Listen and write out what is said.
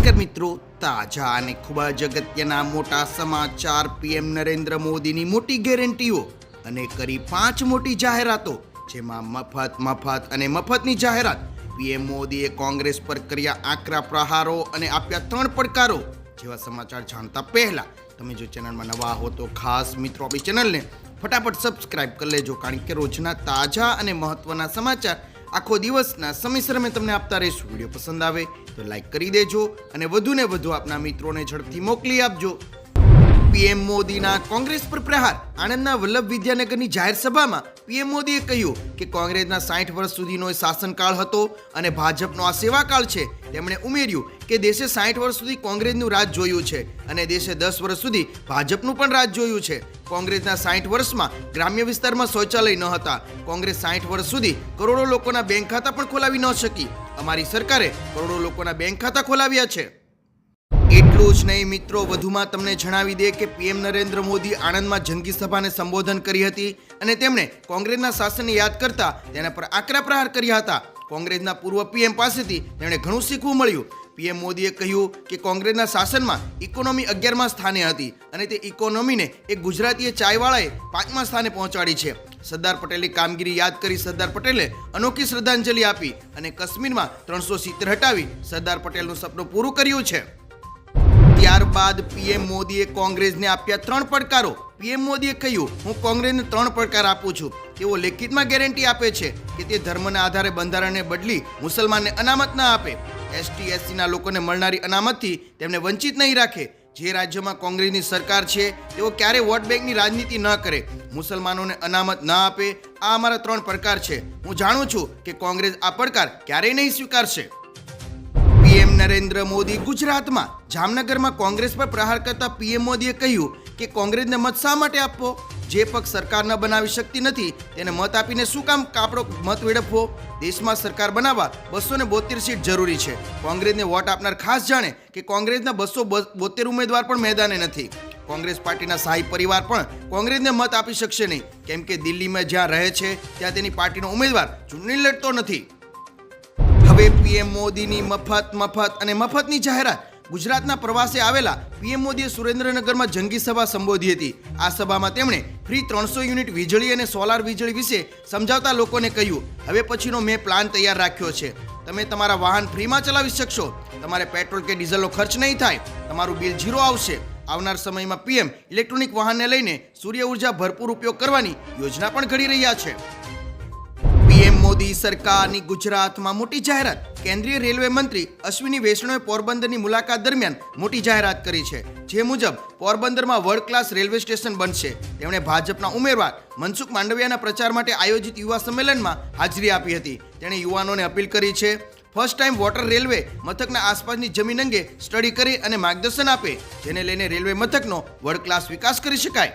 નમસ્કાર મિત્રો, તાજા અને ખૂબ જ અગત્યના મોટા સમાચાર પીએમ નરેન્દ્ર મોદીની મોટી ગેરંટીઓ અને કરી પાંચ મોટી જાહેરાતો, જેમાં મફત મફત અને મફતની જાહેરાત. પીએમ મોદીએ કોંગ્રેસ પર કર્યા આકરા પ્રહારો અને આપ્યા ત્રણ પડકારો, જેવા સમાચાર જાણતા પહેલા તમે જો ચેનલમાં નવા હો તો ખાસ મિત્રો આપણી ચેનલને ફટાફટ સબસ્ક્રાઇબ કરી લેજો, કારણ કે રોજના તાજા અને મહત્વના સમાચાર આખો દિવસના સમયસર અમે તમને આપતા રહીશું. વીડિયો પસંદ આવે તો લાઈક કરી દેજો અને વધુને વધુ આપના મિત્રોને ઝડપથી મોકલી આપજો. પીએમ મોદીના કોંગ્રેસ પર પ્રહાર. આણંદના વલ્લભ વિદ્યાનગરની જાહેર સભામાં પીએમ મોદીએ કહ્યું કે કોંગ્રેસના સાઠ વર્ષ સુધીનો શાસનકાળ હતો અને ભાજપનો આ સેવાકાળ છે. તેમણે ઉમેર્યું કે દેશે સાઠ વર્ષ સુધી કોંગ્રેસનું રાજ જોયું છે અને દેશે દસ વર્ષ સુધી ભાજપનું પણ રાજ જોયું છે. કોંગ્રેસના સાઠ વર્ષમાં ગ્રામ્ય વિસ્તારમાં શૌચાલય ન હતા. કોંગ્રેસ સાઠ વર્ષ સુધી કરોડો લોકોના બેંક ખાતા પણ ખોલાવી ન શકી. અમારી સરકારે કરોડો લોકોના બેંક ખાતા ખોલાવ્યા છે. એટલું જ નહીં મિત્રો, વધુમાં તમને જણાવી દે કે પીએમ નરેન્દ્ર મોદી આણંદમાં જંગી સભાને સંબોધન કરી હતી અને તેમણે કોંગ્રેસના શાસનને યાદ કરતા તેના પર આકરા પ્રહાર કર્યા હતા. કોંગ્રેસના પૂર્વ પીએમ પાસેથી તેમણે ઘણું શીખવું મળ્યું. પીએમ મોદીએ કહ્યું કે કોંગ્રેસના શાસનમાં ઇકોનોમી અગિયારમાં સ્થાને હતી અને તે ઇકોનોમીને એક ગુજરાતીય ચાયવાળાએ પાંચમા સ્થાને પહોંચાડી છે. સરદાર પટેલની કામગીરી યાદ કરી સરદાર પટેલે અનોખી શ્રદ્ધાંજલિ આપી અને કાશ્મીરમાં ત્રણસો સિત્તેર હટાવી સરદાર પટેલનું સપનું પૂરું કર્યું છે. ત્યારબાદ પીએમ મોદીએ કોંગ્રેસને આપ્યા ત્રણ પડકારો. પીએમ મોદીએ કહ્યું, હું કોંગ્રેસને ત્રણ પડકાર આપું છું. તેઓ લેખિતમાં ગેરંટી આપે છે કે તે ધર્મના આધારે બંધારણને બદલી મુસલમાનને અનામત ના આપે. એસટી એસસીના લોકોને મળનારી અનામતથી તેમને વંચિત નહીં રાખે. જે રાજ્યમાં કોંગ્રેસની સરકાર છે, તેઓ ક્યારેય વોટ બેંકની રાજનીતિ ન કરે. મુસલમાનોને અનામત ન આપે, આ અમારા ત્રણ પડકાર છે. હું જાણું છું કે કોંગ્રેસ આ પડકાર ક્યારેય નહીં સ્વીકારશે. પીએમ નરેન્દ્ર મોદી ગુજરાતમાં. જામનગરમાં કોંગ્રેસ પર પ્રહાર કરતા પીએમ મોદીએ કહ્યું કે કોંગ્રેસને મત શા માટે આપવો? જે પક્ષ સરકાર ન બનાવી શકતી નથી, તેને મત આપીને શું કામ કાપડો મત વેડફવો? દેશમાં સરકાર બનાવવા બસો ને બોતેર સીટ જરૂરી છે. કોંગ્રેસને વોટ આપનાર ખાસ જાણે કે કોંગ્રેસના બસો બોતેર ઉમેદવાર પણ મેદાને નથી. કોંગ્રેસ પાર્ટીના શાહી પરિવાર પણ કોંગ્રેસને મત આપી શકશે નહીં. કેમ કે દિલ્હીમાં જ્યાં રહે છે, ત્યાં તેની પાર્ટીનો ઉમેદવાર ચૂંટણી લડતો નથી. હવે પીએમ મોદીની મફત મફત અને મફતની જાહેરાત ગુજરાતના પ્રવાસે આવેલા પીએમ મોદીએ સુરેન્દ્રનગરમાં જંગી સભા સંબોધી હતી. આ સભામાં તેમણે ફ્રી ત્રણસો યુનિટ વીજળી અને સોલાર વીજળી વિશે સમજાવતા લોકોને કહ્યું, હવે પછીનો મેં પ્લાન તૈયાર રાખ્યો છે. તમે તમારા વાહન ફ્રીમાં ચલાવી શકશો. તમારે પેટ્રોલ કે ડીઝલનો ખર્ચ નહીં થાય. તમારું બિલ ઝીરો આવશે. આવનાર સમયમાં પીએમ ઇલેક્ટ્રોનિક વાહનને લઈને સૂર્ય ઊર્જા ભરપૂર ઉપયોગ કરવાની યોજના પણ ઘડી રહ્યા છે. મોદી સરકારની ગુજરાતમાં મોટી જાહેરાત. કેન્દ્રીય રેલવે મંત્રી અશ્વિની વૈષ્ણવે પોરબંદરની મુલાકાત દરમિયાન મોટી જાહેરાત કરી છે. જે મુજબ, પોરબંદરમાં વર્લ્ડ ક્લાસ રેલવે સ્ટેશન બનશે. તેમણે ભાજપના ઉમેદવાર મનસુખ માંડવિયાના પ્રચાર માટે આયોજિત યુવા સંમેલનમાં હાજરી આપી હતી. તેણે યુવાનોને અપીલ કરી છે ફર્સ્ટ ટાઈમ વોટર રેલવે મથકના આસપાસની જમીન અંગે સ્ટડી કરી અને માર્ગદર્શન આપે. જેને લઈને રેલવે મથકનો વર્લ્ડ ક્લાસ વિકાસ કરી શકાય.